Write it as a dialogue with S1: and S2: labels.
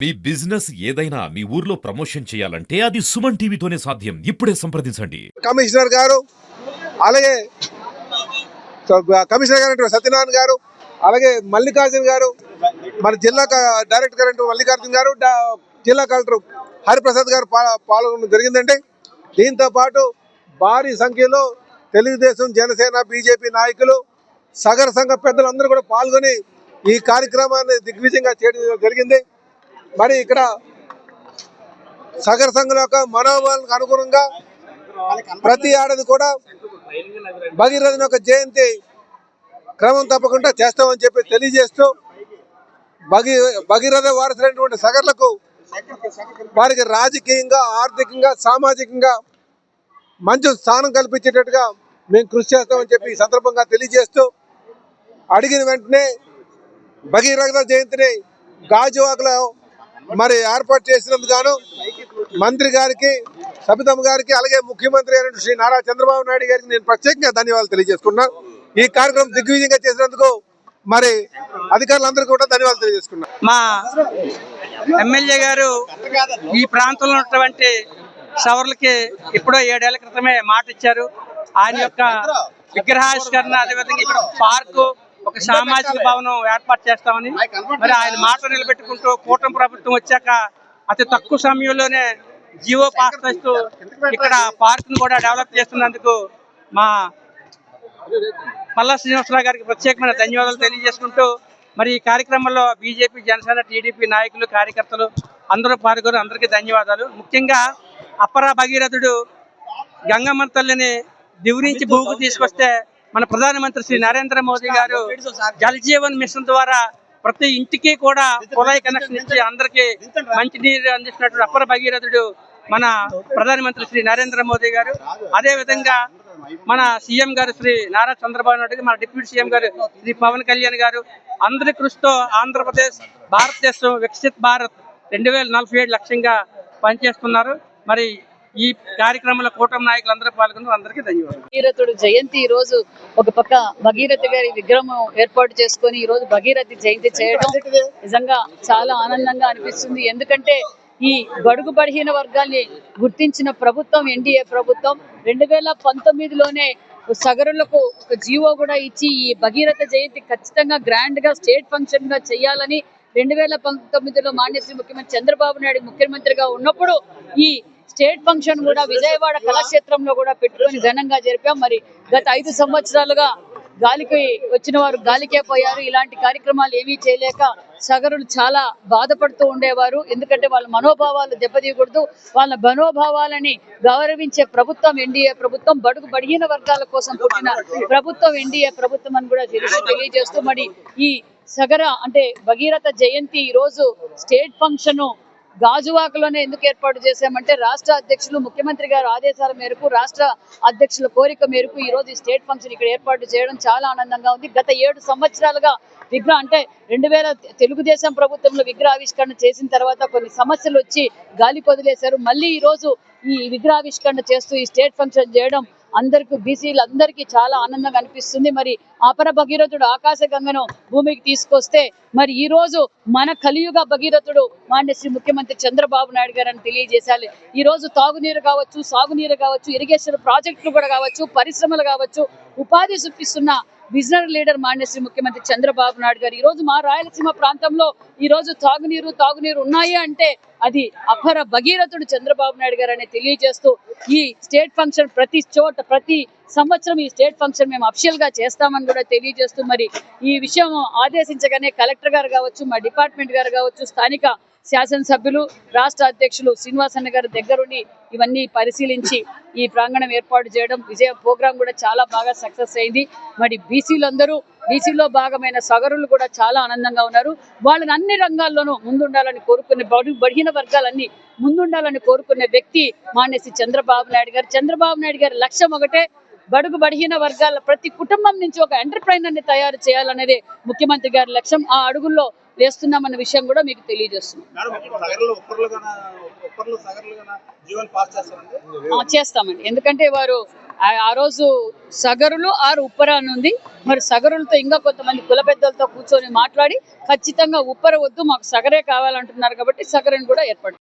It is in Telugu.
S1: మీ బిజినెస్ ఏదైనా మీ ఊర్లో ప్రమోషన్ చేయాలంటే అది సుమన్ టీవీతోనే సాధ్యం. ఇప్పుడే సంప్రదించండి.
S2: కమిషనర్ గారు అలాగే కమిషనర్ గారు సత్యనారాయణ గారు అలాగే మల్లికార్జున గారు మన జిల్లా క- డైరెక్టర్ గారు మల్లికార్జున గారు జిల్లా కలెక్టర్ హరిప్రసాద్ గారు పాల్గొనడం జరిగిందండి దీంతో పాటు భారీ సంఖ్యలో తెలుగుదేశం జనసేన బీజేపీ నాయకులు సగర సంఘ పెద్దలందరూ కూడా పాల్గొని ఈ కార్యక్రమాన్ని దిగ్విజయంగా చేయడం జరిగింది. మరి ఇక్కడ సగర సంఘం యొక్క మనోభావాలకు అనుగుణంగా ప్రతి ఏడాది కూడా భగీరథుని యొక్క జయంతి క్రమం తప్పకుండా చేస్తామని చెప్పి తెలియజేస్తూ భగీ భగీరథ వారసులైనటువంటి సగర్లకు వారికి రాజకీయంగా ఆర్థికంగా సామాజికంగా మంచి స్థానం కల్పించేటట్టుగా మేము కృషి చేస్తామని చెప్పి ఈ సందర్భంగా తెలియజేస్తూ అడిగిన వెంటనే భగీరథ జయంతిని గాజువాకలో మరి ఏర్పాటు చేసినందుకు గాను మంత్రి గారికి సబితమ్మ గారికి అలాగే ముఖ్యమంత్రి అయిన శ్రీ నారా చంద్రబాబు నాయుడు గారికి నేను ప్రత్యేకంగా ధన్యవాదాలు తెలియజేసుకున్నాను ఈ కార్యక్రమం దిగ్విజయంగా చేసినందుకు మరి అధికారులందరూ కూడా ధన్యవాదాలు తెలియజేసుకున్నా.
S3: మా ఎమ్మెల్యే గారు ఈ ప్రాంతంలో ఉన్నటువంటి సవర్లకి ఇప్పుడో ఏడేళ్ళ క్రితమే మాట ఇచ్చారు ఆయన యొక్క విగ్రహావిష్కరణ అదేవిధంగా ఇక్కడ పార్కు ఒక సామాజిక భవనం ఏర్పాటు చేస్తామని. మరి ఆయన మాట నిలబెట్టుకుంటూ కూటమి ప్రభుత్వం వచ్చాక అతి తక్కువ సమయంలోనే జియో పాస్ చేస్తూ ఇక్కడ పార్క్ను కూడా డెవలప్ చేస్తున్నందుకు మా పల్లా శ్రీనివాసరావు గారికి ప్రత్యేకమైన ధన్యవాదాలు తెలియజేసుకుంటూ మరి ఈ కార్యక్రమంలో బీజేపీ జనసేన టీడీపీ నాయకులు కార్యకర్తలు అందరూ పాల్గొని అందరికీ ధన్యవాదాలు. ముఖ్యంగా అప్పర భగీరథుడు గంగమ్మ తల్లిని దివి నుంచి భూమికి తీసుకొస్తే మన ప్రధానమంత్రి శ్రీ నరేంద్ర మోదీ గారు జల్ జీవన్ మిషన్ ద్వారా ప్రతి ఇంటికి కూడా కుళాయి కనెక్షన్ ఇచ్చి అందరికీ మంచినీరు అందిస్తున్నటువంటి అప్పర భగీరథుడు మన ప్రధానమంత్రి శ్రీ నరేంద్ర మోదీ గారు. అదే. విధంగా మన సీఎం గారు శ్రీ నారా చంద్రబాబు నాయుడు గారు, మన డిప్యూటీ సీఎం గారు శ్రీ పవన్ కళ్యాణ్ గారు అందరి కృషితో ఆంధ్రప్రదేశ్ భారతదేశం వికసిత్ భారత్ రెండు వేల నలభై ఏడు లక్ష్యంగా పనిచేస్తున్నారు. మరి ఈ కార్యక్రమంలో కూటమి నాయకులు అందరూ పాల్గొన్నారు. అందరికీ ధన్యవాదాలు.
S4: భగీరథుడు జయంతి ఈ రోజు ఒక పక్క భగీరథ గారి విగ్రహం ఏర్పాటు చేసుకొని ఈ రోజు భగీరథి జయంతి చేయడం నిజంగా చాలా ఆనందంగా అనిపిస్తుంది. ఎందుకంటే ఈ బడుగు బలహీన వర్గాల్ని గుర్తించిన ప్రభుత్వం ఎన్డీఏ ప్రభుత్వం రెండు వేల పంతొమ్మిదిలోనే సగరులకు ఒక జీవో కూడా ఇచ్చి ఈ భగీరథ జయంతి ఖచ్చితంగా గ్రాండ్గా స్టేట్ ఫంక్షన్గా చేయాలని రెండు వేల పంతొమ్మిదిలో మాన్యశ్రీ ముఖ్యమంత్రి చంద్రబాబు నాయుడు ముఖ్యమంత్రిగా ఉన్నప్పుడు ఈ స్టేట్ ఫంక్షన్ కూడా విజయవాడ కళాక్షేత్రంలో కూడా పెట్టుకొని ఘనంగా జరిపాం. మరి గత ఐదు సంవత్సరాలుగా గాలికి వచ్చిన వారు గాలికే పోయారు. ఇలాంటి కార్యక్రమాలు ఏమీ చేయలేక సగరులు చాలా బాధపడుతూ ఉండేవారు. ఎందుకంటే వాళ్ళ మనోభావాలు దెబ్బతీయకూడదు. వాళ్ళ మనోభావాలని గౌరవించే ప్రభుత్వం ఎన్డీఏ ప్రభుత్వం బడుగు బడిగిన వర్గాల కోసం పుట్టిన ప్రభుత్వం ఎన్డీఏ ప్రభుత్వం అని కూడా తెలిసి తెలియజేస్తూ మరి ఈ సగర అంటే భగీరథ జయంతి ఈ రోజు స్టేట్ ఫంక్షన్ గాజువాకలోనే ఎందుకు ఏర్పాటు చేశామంటే రాష్ట్ర అధ్యక్షులు ముఖ్యమంత్రి గారు ఆదేశాల మేరకు రాష్ట్ర అధ్యక్షుల కోరిక మేరకు ఈ రోజు ఈ స్టేట్ ఫంక్షన్ ఇక్కడ ఏర్పాటు చేయడం చాలా ఆనందంగా ఉంది. గత ఏడు సంవత్సరాలుగా విగ్రహ అంటే రెండు వేల తెలుగుదేశం ప్రభుత్వంలో విగ్రహావిష్కరణ చేసిన తర్వాత కొన్ని సమస్యలు వచ్చి గాలి పొదిలేశారు మళ్ళీ ఈ రోజు ఈ విగ్రహావిష్కరణ చేస్తూ ఈ స్టేట్ ఫంక్షన్ చేయడం అందరికి బీసీలు అందరికీ చాలా ఆనందంగా అనిపిస్తుంది. మరి అపర భగీరథుడు ఆకాశ గంగను భూమికి తీసుకొస్తే మరి ఈ రోజు మన కలియుగ భగీరథుడు మాన్య శ్రీ ముఖ్యమంత్రి చంద్రబాబు నాయుడు గారు అని తెలియజేశాలి. ఈ రోజు తాగునీరు కావచ్చు సాగునీరు కావచ్చు ఇరిగేషన్ ప్రాజెక్టులు కూడా కావచ్చు పరిశ్రమలు కావచ్చు ఉపాధి సృష్టిస్తున్న విజనరీ లీడర్ మాన్యశ్రీ ముఖ్యమంత్రి చంద్రబాబు నాయుడు గారు. ఈ రోజు మా రాయలసీమ ప్రాంతంలో ఈ రోజు తాగునీరు తాగునీరు ఉన్నాయి అంటే అది అపర భగీరథుడు చంద్రబాబు నాయుడు గారు అనేది తెలియజేస్తూ ఈ స్టేట్ ఫంక్షన్ ప్రతి చోట ప్రతి సంవత్సరం ఈ స్టేట్ ఫంక్షన్ మేము అఫిషియల్గా చేస్తామని కూడా తెలియజేస్తూ మరి ఈ విషయం ఆదేశించగానే కలెక్టర్ గారు కావచ్చు మా డిపార్ట్మెంట్ గారు కావచ్చు స్థానిక శాసనసభ్యులు రాష్ట్ర అధ్యక్షులు శ్రీనివాసన్న గారి దగ్గరుండి ఇవన్నీ పరిశీలించి ఈ ప్రాంగణం ఏర్పాటు చేయడం విజయ ప్రోగ్రాం కూడా చాలా బాగా సక్సెస్ అయింది. మరి బీసీలందరూ బీసీలో భాగమైన సగరులు కూడా చాలా ఆనందంగా ఉన్నారు. వాళ్ళని అన్ని రంగాల్లోనూ ముందుండాలని కోరుకునే బడు బడిగిన వర్గాలన్నీ ముందుండాలని కోరుకునే వ్యక్తి మానేసి చంద్రబాబు నాయుడు గారు. చంద్రబాబు నాయుడు గారి లక్ష్యం ఒకటే బడుగు బడిహీన వర్గాల ప్రతి కుటుంబం నుంచి ఒక ఎంటర్ప్రైనర్ని తయారు చేయాలనేదే ముఖ్యమంత్రి గారి లక్ష్యం. ఆ అడుగుల్లో వేస్తున్నామన్న విషయం కూడా మీకు తెలియజేస్తున్నాం. చేస్తామండి. ఎందుకంటే వారు ఆ- రోజు సగరులు ఆరు ఉప్పర అని ఉంది మరి సగరులతో ఇంకా కొంతమంది కుల పెద్దలతో కూర్చొని మాట్లాడి ఖచ్చితంగా ఉప్పర వద్దు మాకు సగరే కావాలంటున్నారు కాబట్టి సగరని కూడా ఏర్పాటు